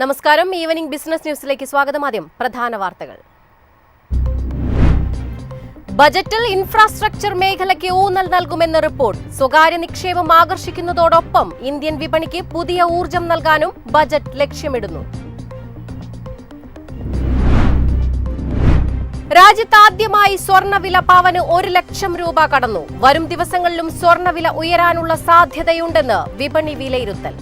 നമസ്കാരം. Evening business ന്യൂസിലേക്ക് സ്വാഗതം. ആദ്യം പ്രധാന വാർത്തകൾ. ബജറ്റിൽ ഇൻഫ്രാസ്ട്രക്ചർ മേഖലയ്ക്ക് ഊന്നൽ നൽകുമെന്ന റിപ്പോർട്ട്. സ്വകാര്യ നിക്ഷേപം ആകർഷിക്കുന്നതോടൊപ്പം ഇന്ത്യൻ വിപണിക്ക് പുതിയ ഊർജം നൽകാനും ബജറ്റ് ലക്ഷ്യമിടുന്നു. രാജ്യത്ത് ആദ്യമായി സ്വർണവില പവന് ഒരു ലക്ഷം രൂപ കടന്നു. വരും ദിവസങ്ങളിലും സ്വർണവില ഉയരാനുള്ള സാധ്യതയുണ്ടെന്ന് വിപണി വിലയിരുത്തൽ.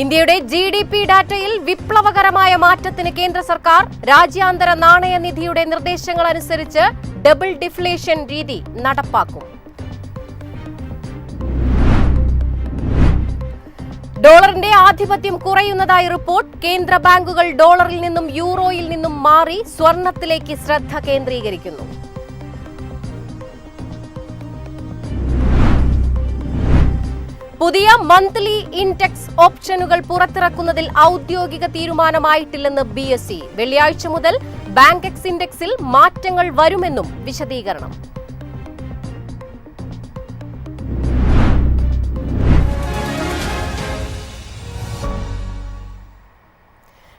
ഇന്ത്യയുടെ ജി ഡി പി ഡാറ്റയിൽ വിപ്ലവകരമായ മാറ്റത്തിന് കേന്ദ്ര സർക്കാർ രാജ്യാന്തര നാണയനിധിയുടെ നിർദ്ദേശങ്ങൾ അനുസരിച്ച് ഡബിൾ ഡിഫ്ലേഷൻ രീതി നടപ്പാക്കും. ഡോളറിന്റെ ആധിപത്യം കുറയുന്നതായി റിപ്പോർട്ട് കേന്ദ്ര ബാങ്കുകൾ ഡോളറിൽ നിന്നും യൂറോയിൽ നിന്നും മാറി സ്വർണത്തിലേക്ക് ശ്രദ്ധ കേന്ദ്രീകരിക്കുന്നു. പുതിയ മന്ത്ലി ഇൻടെക്സ് ഓപ്ഷനുകൾ പുറത്തിറക്കുന്നതിൽ ഔദ്യോഗിക തീരുമാനമായിട്ടില്ലെന്ന് ബി എസ് സി വെള്ളിയാഴ്ച മുതൽ ബാങ്ക് എക്സ് ഇൻഡെക്സിൽ മാറ്റങ്ങൾ വരുമെന്നും വിശദീകരണം.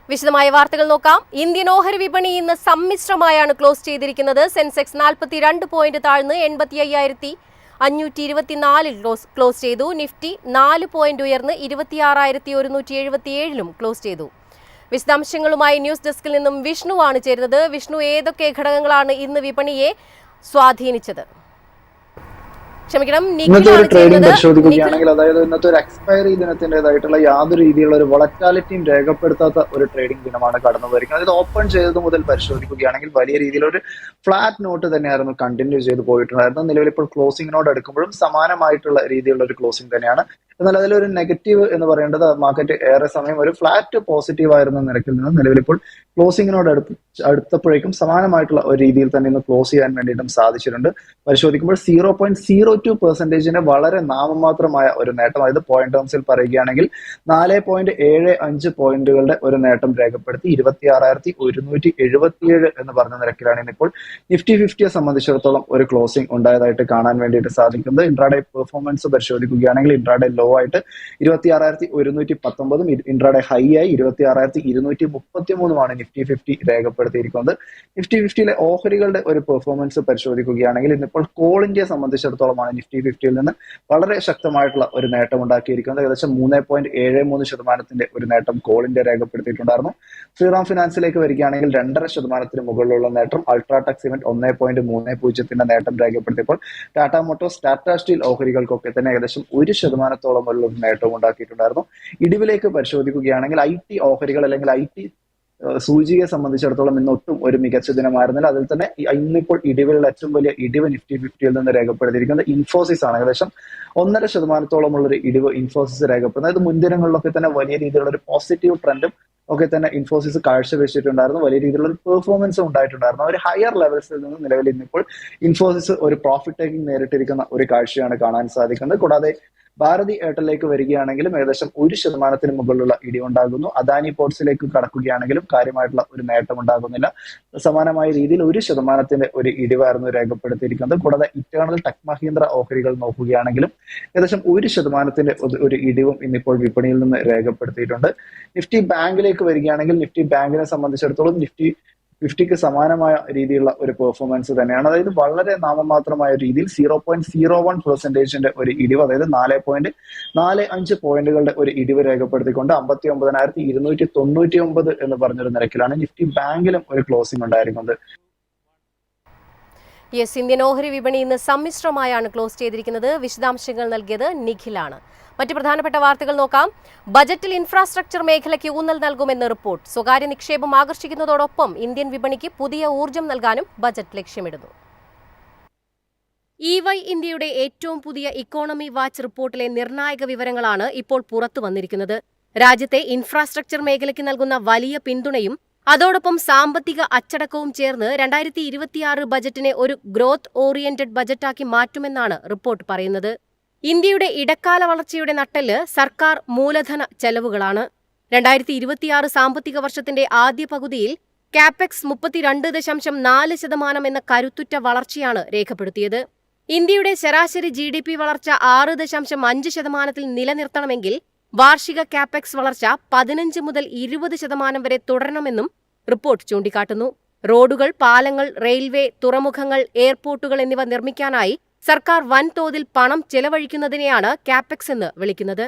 വിശദമായ വാർത്തകൾ നോക്കാം. ഇന്ത്യൻ ഓഹരി വിപണി ഇന്ന് സമ്മിശ്രമായാണ് ക്ലോസ് ചെയ്തിരിക്കുന്നത്. സെൻസെക്സ് നാൽപ്പത്തിരണ്ട് പോയിന്റ് താഴ്ന്ന് എൺപത്തി അയ്യായിരത്തി അഞ്ഞൂറ്റി ഇരുപത്തിനാലിൽ ക്ലോസ് ചെയ്തു. നിഫ്റ്റി നാല് പോയിന്റ് ഉയർന്ന് ഇരുപത്തിയാറായിരത്തി ഒരുന്നൂറ്റി എഴുപത്തിയേഴിലും ക്ലോസ് ചെയ്തു. വിശദാംശങ്ങളുമായി ന്യൂസ് ഡെസ്കിൽ നിന്നും വിഷ്ണു വിഷ്ണുവാണ് ചേരുന്നത്. വിഷ്ണു ഏതൊക്കെ ഘടകങ്ങളാണ് ഇന്ന് വിപണിയെ സ്വാധീനിച്ചത്? ക്ഷമിക്കണം ഇന്നത്തെ ഒരു ട്രേഡിംഗ് പരിശോധിക്കുകയാണെങ്കിൽ അതായത് ഇന്നത്തെ ഒരു എക്സ്പയറി ദിനത്തിന്റെതായിട്ടുള്ള യാതൊരു രീതിയിലുള്ള ഒരു വളറ്റാലിറ്റിയും രേഖപ്പെടുത്താത്ത ഒരു ട്രേഡിംഗ് ദിനമാണ് കടന്നു പോയിരിക്കുന്നത് അതായത് ഓപ്പൺ ചെയ്തത് മുതൽ പരിശോധിക്കുകയാണെങ്കിൽ വലിയ രീതിയിലൊരു ഫ്ലാറ്റ് നോട്ട് തന്നെയായിരുന്നു കണ്ടിന്യൂ ചെയ്ത് പോയിട്ടുണ്ടായിരുന്നത്. നിലവിൽ ഇപ്പോൾ ക്ലോസിംഗിനോട് അടുക്കുമ്പോഴും സമാനമായിട്ടുള്ള രീതിയിലുള്ള ഒരു ക്ലോസിംഗ് തന്നെയാണ് എന്നാൽ അതിലൊരു നെഗറ്റീവ് എന്ന് പറയേണ്ടത് മാർക്കറ്റ് ഏറെ സമയം ഒരു ഫ്ലാറ്റ് പോസിറ്റീവ് ആയിരുന്ന നിരക്കിൽ നിന്ന് നിലവിൽ ഇപ്പോൾ ക്ലോസിംഗിനോട് അടുത്ത് അടുത്തപ്പോഴേക്കും സമാനമായിട്ടുള്ള ഒരു രീതിയിൽ തന്നെ ഇന്ന് ക്ലോസ് ചെയ്യാൻ വേണ്ടിയിട്ടും സാധിച്ചിട്ടുണ്ട്. പരിശോധിക്കുമ്പോൾ സീറോ പോയിന്റ് സീറോ ടു പെർസെന്റേജിന് വളരെ നാമമാത്രമായ ഒരു നേട്ടം അതായത് പോയിന്റ് ടേംസിൽ പറയുകയാണെങ്കിൽ നാല് പോയിന്റ് ഏഴ് അഞ്ച് പോയിന്റുകളുടെ ഒരു നേട്ടം രേഖപ്പെടുത്തി ഇരുപത്തി ആറായിരത്തി ഒരുന്നൂറ്റി എഴുപത്തിയേഴ് എന്ന് പറഞ്ഞ നിരക്കിലാണ് ഇന്നിപ്പോൾ നിഫ്റ്റി ഫിഫ്റ്റിയെ സംബന്ധിച്ചിടത്തോളം ഒരു ക്ലോസിംഗ് ഉണ്ടായതായിട്ട് കാണാൻ വേണ്ടിയിട്ട് സാധിക്കുന്നത്. ഇൻട്രാഡേ പെർഫോമൻസ് പരിശോധിക്കുകയാണെങ്കിൽ ഇൻട്രാഡേ ആയിട്ട് ഇരുപത്തി ആറായിരത്തി ഒരുന്നൂറ്റി പത്തൊമ്പതും ഇൻട്രാഡേ ഹൈ ആയി ഇരുപത്തി ആറായിരത്തി ഇരുന്നൂറ്റി മുപ്പത്തി മൂന്നുമാണ് നിഫ്റ്റി ഫിഫ്റ്റി രേഖപ്പെടുത്തിയിരിക്കുന്നത്. നിഫ്റ്റി ഫിഫ്റ്റിയിലെ ഓഹരികളുടെ ഒരു പെർഫോമൻസ് പരിശോധിക്കുകയാണെങ്കിൽ ഇന്നിപ്പോൾ കോൾ ഇന്ത്യയെ സംബന്ധിച്ചിടത്തോളമാണ് നിഫ്റ്റി ഫിഫ്റ്റിയിൽ നിന്ന് വളരെ ശക്തമായിട്ടുള്ള ഒരു നേട്ടം ഉണ്ടാക്കിയിരിക്കുന്നത്. ഏകദേശം മൂന്ന് പോയിന്റ് ഏഴ് മൂന്ന് ശതമാനത്തിന്റെ ഒരു നേട്ടം കോൾ ഇന്ത്യ രേഖപ്പെടുത്തിയിട്ടുണ്ടായിരുന്നു. ശ്രീറാം ഫിനാൻസിലേക്ക് വരികയാണെങ്കിൽ രണ്ടര ശതമാനത്തിന് മുകളിലുള്ള നേട്ടം അൾട്രാടെക് സിമെന്റ് ഒന്ന് പോയിന്റ് മൂന്ന് പൂജ്യത്തിന്റെ നേട്ടം രേഖപ്പെടുത്തിയപ്പോൾ ടാറ്റ മോട്ടോഴ്സ് ടാറ്റ സ്റ്റീൽ ഓഹരികൾക്കൊക്കെ തന്നെ ഏകദേശം ഒരു ശതമാനത്തോളം ഉള്ള ഒരു നേട്ടവും ഉണ്ടാക്കിയിട്ടുണ്ടായിരുന്നു ഇടിവിലേക്ക് പരിശോധിക്കുകയാണെങ്കിൽ ഐ ടി ഓഹരികൾ അല്ലെങ്കിൽ ഐ ടി സൂചികയെ സംബന്ധിച്ചിടത്തോളം ഇന്ന് ഒട്ടും ഒരു മികച്ച ദിനമായിരുന്നില്ല. അതിൽ തന്നെ ഇന്നിപ്പോൾ ഇടിവുകളുടെ ഏറ്റവും വലിയ ഇടിവ് നിഫ്റ്റി ഫിഫ്റ്റിയിൽ നിന്ന് രേഖപ്പെടുത്തിയിരിക്കുന്നത് ഇൻഫോസിസ് ആണ്. ഏകദേശം ഒന്നര ശതമാനത്തോളം ഒരു ഇടിവ് ഇൻഫോസിസ് രേഖപ്പെടുന്നത് അതായത് മുൻദിനങ്ങളിലൊക്കെ തന്നെ വലിയ രീതിയിലുള്ള ഒരു പോസിറ്റീവ് ട്രെൻഡും ഒക്കെ തന്നെ ഇൻഫോസിസ് കാഴ്ചവെച്ചിട്ടുണ്ടായിരുന്നു. വലിയ രീതിയിലുള്ള ഒരു പെർഫോമൻസ് ഉണ്ടായിട്ടുണ്ടായിരുന്നു. ഒരു ഹയർ ലെവൽസിൽ നിന്ന് നിലവിൽ ഇന്നിപ്പോൾ ഇൻഫോസിസ് ഒരു പ്രോഫിറ്റ് ടേക്കിംഗ് നേരിട്ടിരിക്കുന്ന ഒരു കാഴ്ചയാണ് കാണാൻ സാധിക്കുന്നത്. കൂടാതെ ഭാരതി എയർടെലിലേക്ക് വരികയാണെങ്കിലും ഏകദേശം ഒരു ശതമാനത്തിന് മുകളിലുള്ള ഇടിവുണ്ടാകുന്നു അദാനി പോർട്സിലേക്ക് കടക്കുകയാണെങ്കിലും കാര്യമായിട്ടുള്ള ഒരു നേട്ടം ഉണ്ടാകുന്നില്ല. സമാനമായ രീതിയിൽ ഒരു ശതമാനത്തിന്റെ ഒരു ഇടിവായിരുന്നു രേഖപ്പെടുത്തിയിരിക്കുന്നത്. കൂടാതെ ഇറ്റേണൽ ടെക് മഹീന്ദ്ര ഓഹരികൾ നോക്കുകയാണെങ്കിലും ഏകദേശം ഒരു ശതമാനത്തിന്റെ ഒരു- ഇടിവും ഇന്നിപ്പോൾ വിപണിയിൽ നിന്ന് രേഖപ്പെടുത്തിയിട്ടുണ്ട്. നിഫ്റ്റി ബാങ്കിലേക്ക് വരികയാണെങ്കിൽ നിഫ്റ്റി ബാങ്കിനെ സംബന്ധിച്ചിടത്തോളം നിഫ്റ്റി ഫിഫ്റ്റിക്ക് സമാനമായ രീതിയിലുള്ള ഒരു പെർഫോമൻസ് തന്നെയാണ്. അതായത് വളരെ നാമമാത്രമായ രീതിയിൽ സീറോ പോയിന്റ് സീറോ വൺ പെർസെന്റേജിന്റെ ഒരു ഇടിവ് അതായത് നാല് പോയിന്റ് നാല് അഞ്ച് പോയിന്റുകളുടെ ഒരു ഇടിവ് രേഖപ്പെടുത്തിക്കൊണ്ട് അമ്പത്തി ഒമ്പതിനായിരത്തി ഇരുന്നൂറ്റി തൊണ്ണൂറ്റി ഒമ്പത് എന്ന് പറഞ്ഞൊരു നിരക്കിലാണ് നിഫ്റ്റി ബാങ്കിലും ഒരു ക്ലോസിംഗ് ഉണ്ടായിരിക്കുന്നത്. യെസ് ഇന്ത്യൻ ഓഹരി വിപണി ഇന്ന് സമ്മിശ്രമായാണ് ക്ലോസ് ചെയ്തിരിക്കുന്നത്. വിശദാംശങ്ങൾ നൽകിയത് നിഖിലാണ്. മറ്റ് പ്രധാനപ്പെട്ട വാർത്തകൾ നോക്കാം. ബജറ്റിൽ ഇൻഫ്രാസ്ട്രക്ചർ മേഖലയ്ക്ക് ഊന്നൽ നൽകുമെന്ന് റിപ്പോർട്ട്. സ്വകാര്യ നിക്ഷേപം ആകർഷിക്കുന്നതോടൊപ്പം ഇന്ത്യൻ വിപണിക്ക് പുതിയ ഊർജം നൽകാനും ബജറ്റ് ലക്ഷ്യമിടുന്നു. ഇ വൈ ഇന്ത്യയുടെ ഏറ്റവും പുതിയ ഇക്കോണമി വാച്ച് റിപ്പോർട്ടിലെ നിർണായക വിവരങ്ങളാണ് ഇപ്പോൾ പുറത്തു വന്നിരിക്കുന്നത് രാജ്യത്തെ ഇൻഫ്രാസ്ട്രക്ചർ മേഖലയ്ക്ക് നൽകുന്ന വലിയ പിന്തുണയും അതോടൊപ്പം സാമ്പത്തിക അച്ചടക്കവും ചേർന്ന് രണ്ടായിരത്തി ഇരുപത്തിയാറ് ബജറ്റിനെ ഒരു ഗ്രോത്ത് ഓറിയന്റഡ് ബജറ്റാക്കി മാറ്റുമെന്നാണ് റിപ്പോർട്ട് പറയുന്നത്. ഇന്ത്യയുടെ ഇടക്കാല വളർച്ചയുടെ നട്ടെല്ല് സർക്കാർ മൂലധന ചെലവുകളാണ്. രണ്ടായിരത്തി ഇരുപത്തിയാറ് സാമ്പത്തിക വർഷത്തിന്റെ ആദ്യ പകുതിയിൽ കാപെക്സ് മുപ്പത്തിരണ്ട് ദശാംശം നാല് ശതമാനം എന്ന കരുത്തുറ്റ വളർച്ചയാണ് രേഖപ്പെടുത്തിയത്. ഇന്ത്യയുടെ ശരാശരി ജി ഡി പി വളർച്ച ആറ് ദശാംശം അഞ്ച് ശതമാനത്തിൽ നിലനിർത്തണമെങ്കിൽ വാർഷിക ക്യാപെക്സ് വളർച്ച പതിനഞ്ച് മുതൽ ഇരുപത് ശതമാനം വരെ തുടരണമെന്നും റിപ്പോർട്ട് ചൂണ്ടിക്കാട്ടുന്നു. റോഡുകൾ പാലങ്ങൾ റെയിൽവേ തുറമുഖങ്ങൾ എയർപോർട്ടുകൾ എന്നിവ നിർമ്മിക്കാനായി സർക്കാർ വൻതോതിൽ പണം ചെലവഴിക്കുന്നതിനെയാണ് ക്യാപെക്സ് എന്ന് വിളിക്കുന്നത്.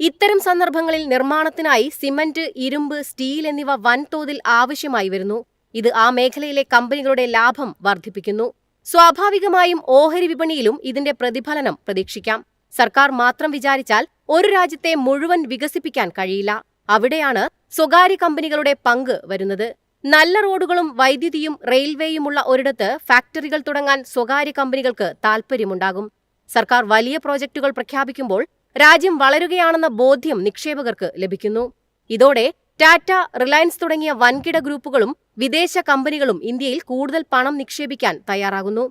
ഇത്തരം സന്ദർഭങ്ങളിൽ നിർമ്മാണത്തിനായി സിമന്റ് ഇരുമ്പ് സ്റ്റീൽ എന്നിവ വൻതോതിൽ ആവശ്യമായി വരുന്നു. ഇത് ആ മേഖലയിലെ കമ്പനികളുടെ ലാഭം വർദ്ധിപ്പിക്കുന്നു. സ്വാഭാവികമായും ഓഹരി വിപണിയിലും ഇതിന്റെ പ്രതിഫലനം പ്രതീക്ഷിക്കാം. സർക്കാർ മാത്രം വിചാരിച്ചാൽ ഒരു രാജ്യത്തെ മുഴുവൻ വികസിപ്പിക്കാൻ കഴിയില്ല. അവിടെയാണ് സ്വകാര്യ കമ്പനികളുടെ പങ്ക് വരുന്നത്. നല്ല റോഡുകളും വൈദ്യുതിയും റെയിൽവേയുമുള്ള ഒരിടത്ത് ഫാക്ടറികൾ തുടങ്ങാൻ സ്വകാര്യ കമ്പനികൾക്ക് താൽപ്പര്യമുണ്ടാകും. സർക്കാർ വലിയ പ്രോജക്റ്റുകൾ പ്രഖ്യാപിക്കുമ്പോൾ രാജ്യം വളരുകയാണെന്ന ബോധ്യം നിക്ഷേപകർക്ക് ലഭിക്കുന്നു. ഇതോടെ ടാറ്റ റിലയൻസ് തുടങ്ങിയ വൻകിട ഗ്രൂപ്പുകളും വിദേശ കമ്പനികളും ഇന്ത്യയിൽ കൂടുതൽ പണം നിക്ഷേപിക്കാൻ തയ്യാറാകുന്നു.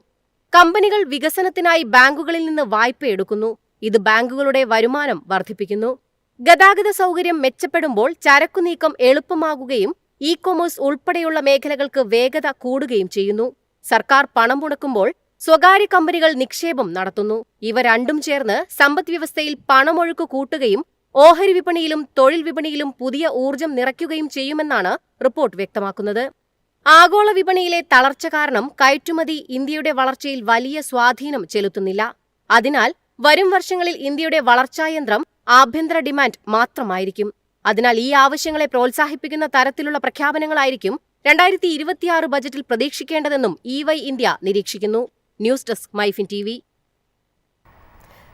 കമ്പനികൾ വികസനത്തിനായി ബാങ്കുകളിൽ നിന്ന് വായ്പയെടുക്കുന്നു. ഇത് ബാങ്കുകളുടെ വരുമാനം വർദ്ധിപ്പിക്കുന്നു. ഗതാഗത സൗകര്യം മെച്ചപ്പെടുമ്പോൾ ചരക്കുനീക്കം എളുപ്പമാകുകയും ഇ കൊമേഴ്സ് ഉൾപ്പെടെയുള്ള മേഖലകൾക്ക് വേഗത കൂടുകയും ചെയ്യുന്നു. സർക്കാർ പണം മുടക്കുമ്പോൾ സ്വകാര്യ കമ്പനികൾ നിക്ഷേപം നടത്തുന്നു. ഇവ രണ്ടും ചേർന്ന് സമ്പദ് വ്യവസ്ഥയിൽ പണമൊഴുക്ക് കൂട്ടുകയും ഓഹരി വിപണിയിലും തൊഴിൽ വിപണിയിലും പുതിയ ഊർജം നിറയ്ക്കുകയും ചെയ്യുമെന്നാണ് റിപ്പോർട്ട് വ്യക്തമാക്കുന്നത്. ആഗോള വിപണിയിലെ തളർച്ച കാരണം കയറ്റുമതി ഇന്ത്യയുടെ വളർച്ചയിൽ വലിയ സ്വാധീനം ചെലുത്തുന്നില്ല. അതിനാൽ വരും വർഷങ്ങളിൽ ഇന്ത്യയുടെ വളർച്ചായന്ത്രം ആഭ്യന്തര ഡിമാൻഡ് മാത്രമായിരിക്കും. അതിനാൽ ഈ ആവശ്യങ്ങളെ പ്രോത്സാഹിപ്പിക്കുന്ന തരത്തിലുള്ള പ്രഖ്യാപനങ്ങളായിരിക്കും രണ്ടായിരത്തി ഇരുപത്തിയാറ് ബജറ്റിൽ പ്രതീക്ഷിക്കേണ്ടതെന്നും ഇ വൈ ഇന്ത്യ നിരീക്ഷിക്കുന്നു. News desk MyFin T V.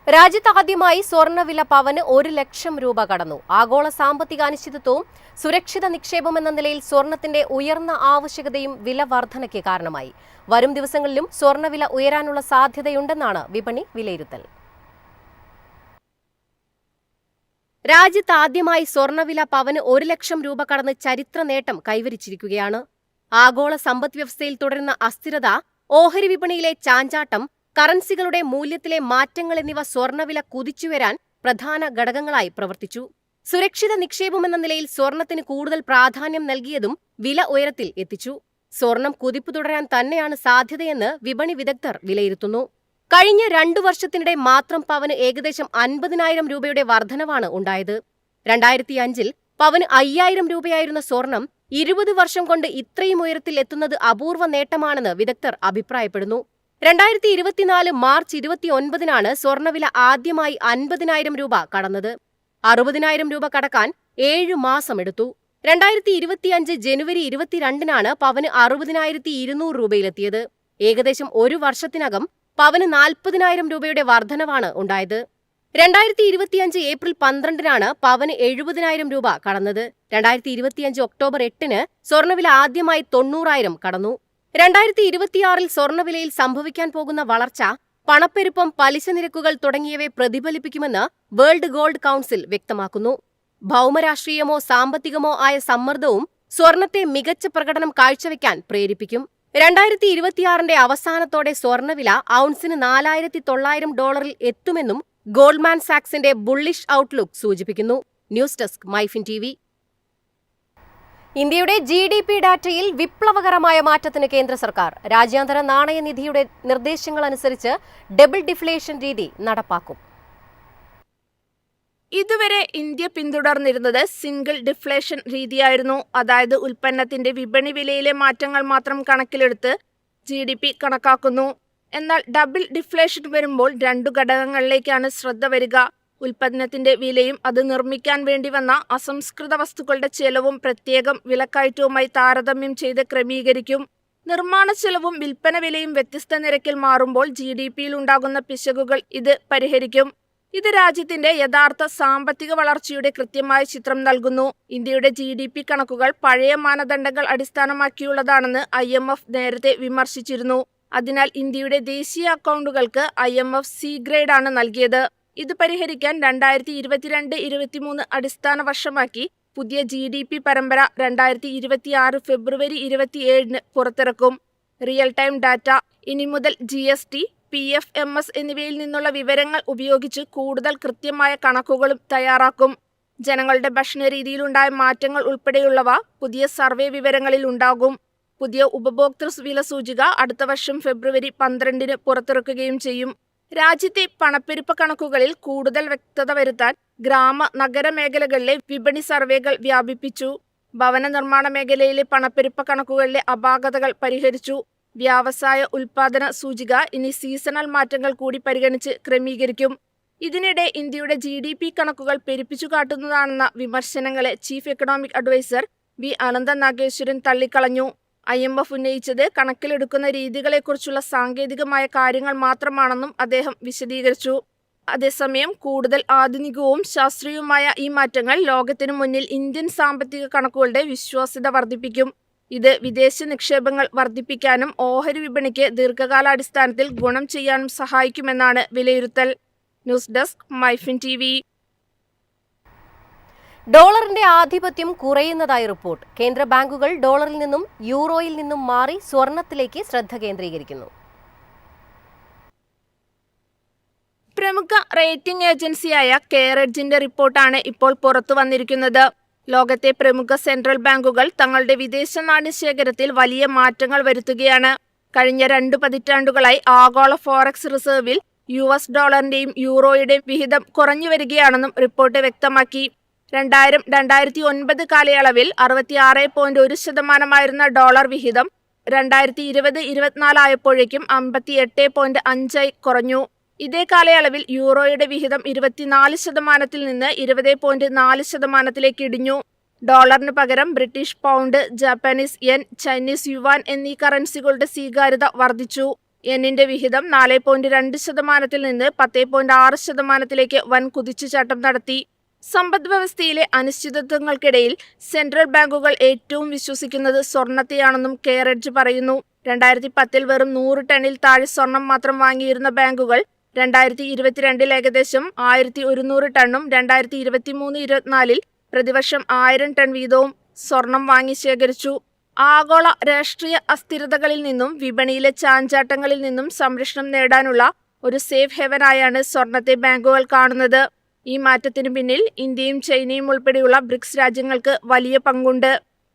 രാജ്യത്ത് ആദ്യമായി സ്വർണവില പവന് ഒരു ലക്ഷം രൂപ കടന്നു. ആഗോള സാമ്പത്തിക അനിശ്ചിതത്വവും സുരക്ഷിത നിക്ഷേപം എന്ന നിലയിൽ സ്വർണത്തിന്റെ ഉയർന്ന ആവശ്യകതയും വില വർധനയ്ക്ക് കാരണമായി. വരും ദിവസങ്ങളിലും സ്വർണവില ഉയരാനുള്ള സാധ്യതയുണ്ടെന്നാണ് വിപണി വിലയിരുത്തൽ. രാജ്യത്ത് ആദ്യമായി സ്വർണവില പവന് ഒരു ലക്ഷം രൂപ കടന്ന് ചരിത്ര നേട്ടം കൈവരിച്ചിരിക്കുകയാണ്. ആഗോള സമ്പദ്വ്യവസ്ഥയിൽ തുടരുന്ന അസ്ഥിരത ഓഹരി വിപണിയിലെ ചാഞ്ചാട്ടം കറൻസികളുടെ മൂല്യത്തിലെ മാറ്റങ്ങൾ എന്നിവ സ്വർണവില കുതിച്ചുവരാൻ പ്രധാന ഘടകങ്ങളായി പ്രവർത്തിച്ചു. സുരക്ഷിത നിക്ഷേപമെന്ന നിലയിൽ സ്വർണത്തിന് കൂടുതൽ പ്രാധാന്യം നൽകിയതും വില ഉയരത്തിൽ എത്തിച്ചു. സ്വർണം കുതിപ്പ് തുടരാൻ തന്നെയാണ് സാധ്യതയെന്ന് വിപണി വിദഗ്ധർ വിലയിരുത്തുന്നു. കഴിഞ്ഞ രണ്ടു വർഷത്തിനിടെ മാത്രം പവന് ഏകദേശം അൻപതിനായിരം രൂപയുടെ വർധനവാണ് ഉണ്ടായത്. രണ്ടായിരത്തി അഞ്ചിൽ പവന് അയ്യായിരം രൂപയായിരുന്ന സ്വർണം ഇരുപത് വർഷം കൊണ്ട് ഇത്രയും ഉയരത്തിൽ എത്തുന്നത് അപൂർവ നേട്ടമാണെന്ന് വിദഗ്ധർ അഭിപ്രായപ്പെടുന്നു. രണ്ടായിരത്തി ഇരുപത്തിനാല് മാർച്ച് ഇരുപത്തിയൊൻപതിനാണ് സ്വർണവില ആദ്യമായി അൻപതിനായിരം രൂപ കടന്നത്. അറുപതിനായിരം രൂപ കടക്കാൻ ഏഴ് മാസമെടുത്തു. രണ്ടായിരത്തി ഇരുപത്തിയഞ്ച് ജനുവരി ഇരുപത്തിരണ്ടിനാണ് പവന് അറുപതിനായിരത്തി ഇരുന്നൂറ് രൂപയിലെത്തിയത്. ഏകദേശം ഒരു വർഷത്തിനകം പവന് നാൽപ്പതിനായിരം രൂപയുടെ വർധനവാണ് ഉണ്ടായത്. രണ്ടായിരത്തി ഇരുപത്തിയഞ്ച് ഏപ്രിൽ പന്ത്രണ്ടിനാണ് പവന് എഴുപതിനായിരം രൂപ കടന്നത്. രണ്ടായിരത്തി ഇരുപത്തിയഞ്ച് ഒക്ടോബർ എട്ടിന് സ്വർണവില ആദ്യമായി തൊണ്ണൂറായിരം കടന്നു. രണ്ടായിരത്തി ഇരുപത്തിയാറിൽ സ്വർണവിലയിൽ സംഭവിക്കാൻ പോകുന്ന വളർച്ച പണപ്പെരുപ്പം പലിശ നിരക്കുകൾ തുടങ്ങിയവയെ പ്രതിഫലിപ്പിക്കുമെന്ന് വേൾഡ് ഗോൾഡ് കൗൺസിൽ വ്യക്തമാക്കുന്നു. ഭൗമരാഷ്ട്രീയമോ സാമ്പത്തികമോ ആയ സമ്മർദ്ദവും സ്വർണത്തെ മികച്ച പ്രകടനം കാഴ്ചവെക്കാൻ പ്രേരിപ്പിക്കും. രണ്ടായിരത്തി ഇരുപത്തിയാറിന്റെ അവസാനത്തോടെ സ്വർണവില ഔൺസിന് നാലായിരത്തി തൊള്ളായിരം ഡോളറിൽ എത്തുമെന്നും ഗോൾഡ്മാൻ സാക്സിന്റെ ബുള്ളിഷ് ഔട്ട്ലുക്ക് സൂചിപ്പിക്കുന്നു. News desk MyFin T V. ഇന്ത്യയുടെ ജി ഡി പി ഡാറ്റയിൽ വിപ്ലവകരമായ മാറ്റത്തിന് കേന്ദ്ര സർക്കാർ. രാജ്യാന്തര നാണയനിധിയുടെ നിർദ്ദേശങ്ങളനുസരിച്ച് ഡബിൾ ഡിഫ്ലേഷൻ രീതി നടപ്പാക്കും. ഇതുവരെ ഇന്ത്യ പിന്തുടർന്നിരുന്നത് സിംഗിൾ ഡിഫ്ലേഷൻ രീതിയായിരുന്നു. അതായത് ഉൽപ്പന്നത്തിന്റെ വിപണി വിലയിലെ മാറ്റങ്ങൾ മാത്രം കണക്കിലെടുത്ത് ജി ഡി പി കണക്കാക്കുന്നു. എന്നാൽ ഡബിൾ ഡിഫ്ലേഷൻ വരുമ്പോൾ രണ്ടു ഘടകങ്ങളിലേക്കാണ് ശ്രദ്ധ വരിക. ഉൽപ്പന്നത്തിന്റെ വിലയും അത് നിർമ്മിക്കാൻ വേണ്ടി വന്ന അസംസ്കൃത വസ്തുക്കളുടെ ചെലവും പ്രത്യേകം വിലക്കയറ്റവുമായി താരതമ്യം ചെയ്ത് ക്രമീകരിക്കും. നിർമ്മാണ ചെലവും വിൽപ്പന വിലയും വ്യത്യസ്ത നിരക്കിൽ മാറുമ്പോൾ ജി ഡി പിയിൽ ഉണ്ടാകുന്ന പിശകുകൾ ഇത് പരിഹരിക്കും. ഇത് രാജ്യത്തിന്റെ യഥാർത്ഥ സാമ്പത്തിക വളർച്ചയുടെ കൃത്യമായ ചിത്രം നൽകുന്നു. ഇന്ത്യയുടെ ജി ഡി പി കണക്കുകൾ പഴയ മാനദണ്ഡങ്ങൾ അടിസ്ഥാനമാക്കിയുള്ളതാണെന്ന് ഐ എം എഫ് നേരത്തെ വിമർശിച്ചിരുന്നു. അതിനാൽ ഇന്ത്യയുടെ ദേശീയ അക്കൗണ്ടുകൾക്ക് ഐ എം എഫ് സി ഗ്രേഡാണ് നൽകിയത്. ഇത് പരിഹരിക്കാൻ രണ്ടായിരത്തി ഇരുപത്തിരണ്ട് ഇരുപത്തിമൂന്ന് അടിസ്ഥാന വർഷമാക്കി പുതിയ ജി ഡി പി പരമ്പര രണ്ടായിരത്തി ഇരുപത്തിയാറ് ഫെബ്രുവരി ഇരുപത്തിയേഴിന് പുറത്തിറക്കും. റിയൽ ടൈം ഡാറ്റ ഇനി മുതൽ G S T P F M S എന്നിവയിൽ നിന്നുള്ള വിവരങ്ങൾ ഉപയോഗിച്ച് കൂടുതൽ കൃത്യമായ കണക്കുകളും തയ്യാറാക്കും. ജനങ്ങളുടെ ഭക്ഷണ രീതിയിലുണ്ടായ മാറ്റങ്ങൾ ഉൾപ്പെടെയുള്ളവ പുതിയ സർവേ വിവരങ്ങളിൽ ഉണ്ടാകും. പുതിയ ഉപഭോക്തൃ വില സൂചിക അടുത്ത വർഷം ഫെബ്രുവരി പന്ത്രണ്ടിന് പുറത്തിറക്കുകയും ചെയ്യും. രാജ്യത്തെ പണപ്പെരുപ്പ കണക്കുകളിൽ കൂടുതൽ വ്യക്തത വരുത്താൻ ഗ്രാമ നഗര മേഖലകളിലെ വിപണി സർവേകൾ വ്യാപിപ്പിച്ചു. ഭവന നിർമ്മാണ മേഖലയിലെ പണപ്പെരുപ്പ കണക്കുകളിലെ അപാകതകൾ പരിഹരിച്ചു. വ്യാവസായ ഉൽപാദന സൂചിക ഇനി സീസണൽ മാറ്റങ്ങൾ കൂടി പരിഗണിച്ച് ക്രമീകരിക്കും. ഇതിനിടെ ഇന്ത്യയുടെ ജി ഡി പി കണക്കുകൾ പെരുപ്പിച്ചു കാട്ടുന്നതാണെന്ന വിമർശനങ്ങളെ chief economic adviser V Anantha Nageswaran തള്ളിക്കളഞ്ഞു. ഐ എം എഫ് ഉന്നയിച്ചത് കണക്കിലെടുക്കുന്ന രീതികളെക്കുറിച്ചുള്ള സാങ്കേതികമായ കാര്യങ്ങൾ മാത്രമാണെന്നും അദ്ദേഹം വിശദീകരിച്ചു. അതേസമയം കൂടുതൽ ആധുനികവും ശാസ്ത്രീയവുമായ ഈ മാറ്റങ്ങൾ ലോകത്തിനു മുന്നിൽ ഇന്ത്യൻ സാമ്പത്തിക കണക്കുകളുടെ വിശ്വാസ്യത വർദ്ധിപ്പിക്കും. ഇത് വിദേശ നിക്ഷേപങ്ങൾ വർദ്ധിപ്പിക്കാനും ഓഹരി വിപണിക്ക് ദീർഘകാലാടിസ്ഥാനത്തിൽ ഗുണം ചെയ്യാനും സഹായിക്കുമെന്നാണ് വിലയിരുത്തൽ. News desk MyFin T V. ഡോളറിന്റെ ആധിപത്യം കുറയുന്നതായി റിപ്പോർട്ട്. കേന്ദ്ര ബാങ്കുകൾ ഡോളറിൽ നിന്നും യൂറോയിൽ നിന്നും മാറി സ്വർണത്തിലേക്ക് ശ്രദ്ധ കേന്ദ്രീകരിക്കുന്നു. പ്രമുഖ റേറ്റിംഗ് ഏജൻസിയായ കെയറെഡ്ജിന്റെ റിപ്പോർട്ടാണ് ഇപ്പോൾ പുറത്തു വന്നിരിക്കുന്നത് ലോകത്തെ പ്രമുഖ സെൻട്രൽ ബാങ്കുകൾ തങ്ങളുടെ വിദേശ നാണ്യശേഖരത്തിൽ വലിയ മാറ്റങ്ങൾ വരുത്തുകയാണ്. കഴിഞ്ഞ രണ്ട് പതിറ്റാണ്ടുകളായി ആഗോള ഫോറക്സ് റിസർവിൽ യു എസ് ഡോളറിന്റെയും യൂറോയുടെയും വിഹിതം കുറഞ്ഞു വരികയാണെന്നും റിപ്പോർട്ട് വ്യക്തമാക്കി. രണ്ടായിരം രണ്ടായിരത്തി ഒൻപത് കാലയളവിൽ അറുപത്തിയാറ് പോയിന്റ് ഒരു ശതമാനമായിരുന്ന ഡോളർ വിഹിതം രണ്ടായിരത്തി ഇരുപത് ഇരുപത്തിനാലായപ്പോഴേക്കും അമ്പത്തി എട്ട് പോയിന്റ് അഞ്ചായി കുറഞ്ഞു. ഇതേ കാലയളവിൽ യൂറോയുടെ വിഹിതം ഇരുപത്തിനാല് ശതമാനത്തിൽ നിന്ന് ഇരുപത് പോയിന്റ് നാല് ശതമാനത്തിലേക്ക് ഇടിഞ്ഞു. ഡോളറിന് പകരം British pound Japanese yen Chinese yuan എന്നീ കറൻസികളുടെ സ്വീകാര്യത വർദ്ധിച്ചു. എന്നിന്റെ വിഹിതം നാല് പോയിന്റ് രണ്ട് ശതമാനത്തിൽ നിന്ന് പത്ത് പോയിന്റ് ആറ് ശതമാനത്തിലേക്ക് വൻ കുതിച്ചുചാട്ടം നടത്തി. സമ്പദ് വ്യവസ്ഥയിലെ അനിശ്ചിതത്വങ്ങൾക്കിടയിൽ സെൻട്രൽ ബാങ്കുകൾ ഏറ്റവും വിശ്വസിക്കുന്നത് സ്വർണത്തെയാണെന്നും കെയറെഡ്ജ് പറയുന്നു. രണ്ടായിരത്തി പത്തിൽ വെറും നൂറ് ടണ്ണിൽ താഴെ സ്വർണം മാത്രം വാങ്ങിയിരുന്ന ബാങ്കുകൾ രണ്ടായിരത്തി ഇരുപത്തിരണ്ടിൽ ഏകദേശം ആയിരത്തി ഒരുന്നൂറ് ടണ്ണും രണ്ടായിരത്തി ഇരുപത്തിമൂന്ന് ഇരുപത്തിനാലിൽ പ്രതിവർഷം ആയിരം ടൺ വീതവും സ്വർണം വാങ്ങി ശേഖരിച്ചു. ആഗോള രാഷ്ട്രീയ അസ്ഥിരതകളിൽ നിന്നും വിപണിയിലെ ചാഞ്ചാട്ടങ്ങളിൽ നിന്നും സംരക്ഷണം നേടാനുള്ള ഒരു സേഫ് ഹെവനായാണ് സ്വർണത്തെ ബാങ്കുകൾ കാണുന്നത്. ഈ മാറ്റത്തിനു പിന്നിൽ ഇന്ത്യയും ചൈനയും ഉൾപ്പെടെയുള്ള ബ്രിക്സ് രാജ്യങ്ങൾക്ക് വലിയ പങ്കുണ്ട്.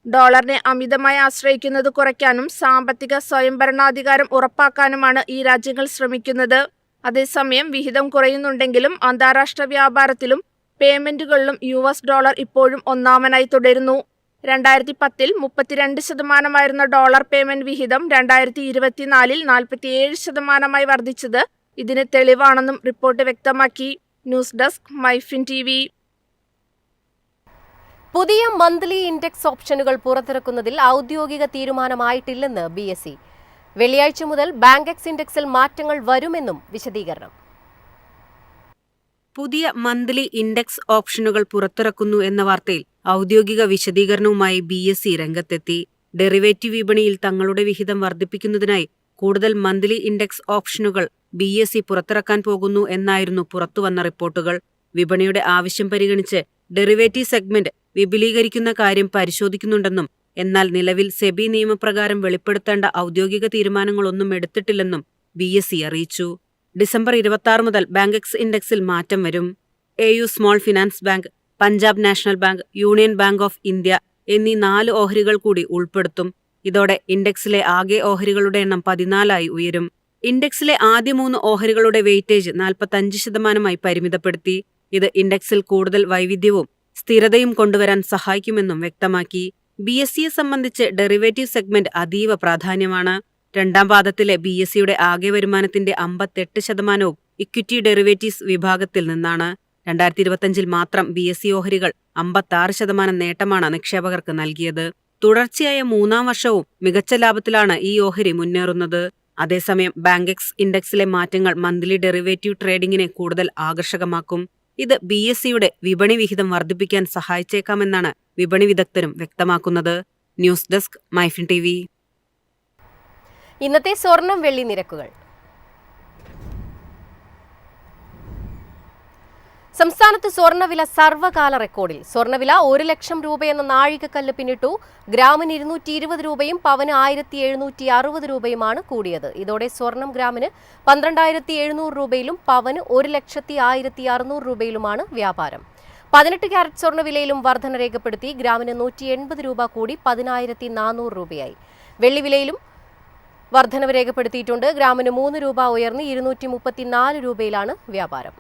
ഡോളറിനെ അമിതമായി ആശ്രയിക്കുന്നത് കുറയ്ക്കാനും സാമ്പത്തിക സ്വയംഭരണാധികാരം ഉറപ്പാക്കാനുമാണ് ഈ രാജ്യങ്ങൾ ശ്രമിക്കുന്നത്. അതേസമയം വിഹിതം കുറയുന്നുണ്ടെങ്കിലും അന്താരാഷ്ട്ര വ്യാപാരത്തിലും പേയ്മെന്റുകളിലും യു എസ് ഡോളർ ഇപ്പോഴും ഒന്നാമനായി തുടരുന്നു. രണ്ടായിരത്തി പത്തിൽ മുപ്പത്തിരണ്ട് ശതമാനമായിരുന്ന ഡോളർ പേയ്മെന്റ് വിഹിതം രണ്ടായിരത്തി ഇരുപത്തിനാലിൽ നാൽപ്പത്തിയേഴ് ശതമാനമായി വർദ്ധിച്ചത് ഇതിന് തെളിവാണെന്നും റിപ്പോർട്ട് വ്യക്തമാക്കി. News desk MyFin T V. പുതിയ മന്ത്ലി ഇൻഡെക്സ് ഓപ്ഷനുകൾ പുറത്തിറക്കുന്നതിൽ ഔദ്യോഗിക തീരുമാനമായിട്ടില്ലെന്ന് ബി എസ് സി. വെള്ളിയാഴ്ച മുതൽ ബാങ്ക് എക്സ് ഇൻഡെക്സിൽ മാറ്റങ്ങൾ വരുമെന്നും വിശദീകരണം. പുതിയ മന്ത്ലി ഇൻഡെക്സ് ഓപ്ഷനുകൾ പുറത്തിറക്കുന്നു എന്ന വാർത്തയിൽ ഔദ്യോഗിക വിശദീകരണവുമായി ബി എസ് സി രംഗത്തെത്തി. ഡെറിവേറ്റീവ് വിപണിയിൽ തങ്ങളുടെ വിഹിതം വർദ്ധിപ്പിക്കുന്നതിനായി കൂടുതൽ മന്ത്ലി ഇൻഡെക്സ് ഓപ്ഷനുകൾ ബി എസ് സി പുറത്തിറക്കാൻ പോകുന്നു എന്നായിരുന്നു പുറത്തുവന്ന റിപ്പോർട്ടുകൾ. വിപണിയുടെ ആവശ്യം പരിഗണിച്ച് ഡെറിവേറ്റീവ് സെഗ്മെന്റ് വിപുലീകരിക്കുന്ന കാര്യം പരിശോധിക്കുന്നുണ്ടെന്നും എന്നാൽ നിലവിൽ സെബി നിയമപ്രകാരം വെളിപ്പെടുത്തേണ്ട ഔദ്യോഗിക തീരുമാനങ്ങളൊന്നും എടുത്തിട്ടില്ലെന്നും ബി എസ് സി അറിയിച്ചു. ഡിസംബർ ഇരുപത്തി മുതൽ ബാങ്ക് എക്സ് ഇൻഡെക്സിൽ മാറ്റം വരും. A U Small Finance Bank Punjab National Bank Union Bank of India എന്നീ നാല് ഓഹരികൾ കൂടി ഉൾപ്പെടുത്തും. ഇതോടെ ഇൻഡെക്സിലെ ആകെ ഓഹരികളുടെ എണ്ണം പതിനാലായി ഉയരും. ഇൻഡെക്സിലെ ആദ്യ മൂന്ന് ഓഹരികളുടെ വെയിറ്റേജ് നാൽപ്പത്തഞ്ച് ശതമാനമായി പരിമിതപ്പെടുത്തി. ഇത് ഇൻഡെക്സിൽ കൂടുതൽ വൈവിധ്യവും സ്ഥിരതയും കൊണ്ടുവരാൻ സഹായിക്കുമെന്നും വ്യക്തമാക്കി. ബി എസ് സിയെ സംബന്ധിച്ച് ഡെറിവേറ്റീവ് സെഗ്മെന്റ് അതീവ പ്രാധാന്യമാണ്. രണ്ടാം പാദത്തിലെ ബി എസ് സിയുടെ ആകെ വരുമാനത്തിന്റെ അമ്പത്തെട്ട് ശതമാനവും ഇക്വിറ്റി ഡെറിവേറ്റീവ്സ് വിഭാഗത്തിൽ നിന്നാണ്. രണ്ടായിരത്തി ഇരുപത്തിയഞ്ചിൽ മാത്രം ബി എസ് സി ഓഹരികൾ അമ്പത്താറ് ശതമാനം നേട്ടമാണ് നിക്ഷേപകർക്ക് നൽകിയത്. തുടർച്ചയായ മൂന്നാം വർഷവും മികച്ച ലാഭത്തിലാണ് ഈ ഓഹരി മുന്നേറുന്നത്. അതേസമയം ബാങ്കെക്സ് ഇൻഡെക്സിലെ മാറ്റങ്ങൾ മന്ത്ലി ഡെറിവേറ്റീവ് ട്രേഡിംഗിനെ കൂടുതൽ ആകർഷകമാക്കും. ഇത് ബി എസ് സിയുടെ വിപണി വിഹിതം വർദ്ധിപ്പിക്കാൻ സഹായിച്ചേക്കാമെന്നാണ് വിപണി വിദഗ്ധരും വ്യക്തമാക്കുന്നത്. ന്യൂസ് ഡെസ്ക് മൈഫിൻ ടി ഇന്നത്തെ സ്വർണം വെള്ളി നിരക്കുകൾ. സംസ്ഥാനത്ത് സ്വർണവില സർവകാല റെക്കോർഡിൽ. സ്വർണവില ഒരു ലക്ഷം രൂപയെന്ന നാഴികക്കല്ല് പിന്നിട്ടു. ഗ്രാമിന് ഇരുന്നൂറ്റി ഇരുപത് രൂപയും പവന് ആയിരത്തി എഴുന്നൂറ്റി അറുപത് രൂപയുമാണ് കൂടിയത്. ഇതോടെ സ്വർണം ഗ്രാമിന് പന്ത്രണ്ടായിരത്തി എഴുന്നൂറ് രൂപയിലും പവന് ഒരു ലക്ഷത്തി ആയിരത്തി അറുന്നൂറ് രൂപയിലുമാണ് വ്യാപാരം. പതിനെട്ട് ക്യാരറ്റ് സ്വർണവിലയിലും വർധന രേഖപ്പെടുത്തി. ഗ്രാമിന് നൂറ്റി എൺപത് രൂപ കൂടി പതിനായിരത്തി നാനൂറ് രൂപയായി. വെള്ളിവിലയിലും വർധനവ് രേഖപ്പെടുത്തിയിട്ടുണ്ട്. ഗ്രാമിന് മൂന്ന് രൂപ ഉയർന്ന് ഇരുന്നൂറ്റി മുപ്പത്തിനാല് രൂപയിലാണ് വ്യാപാരം.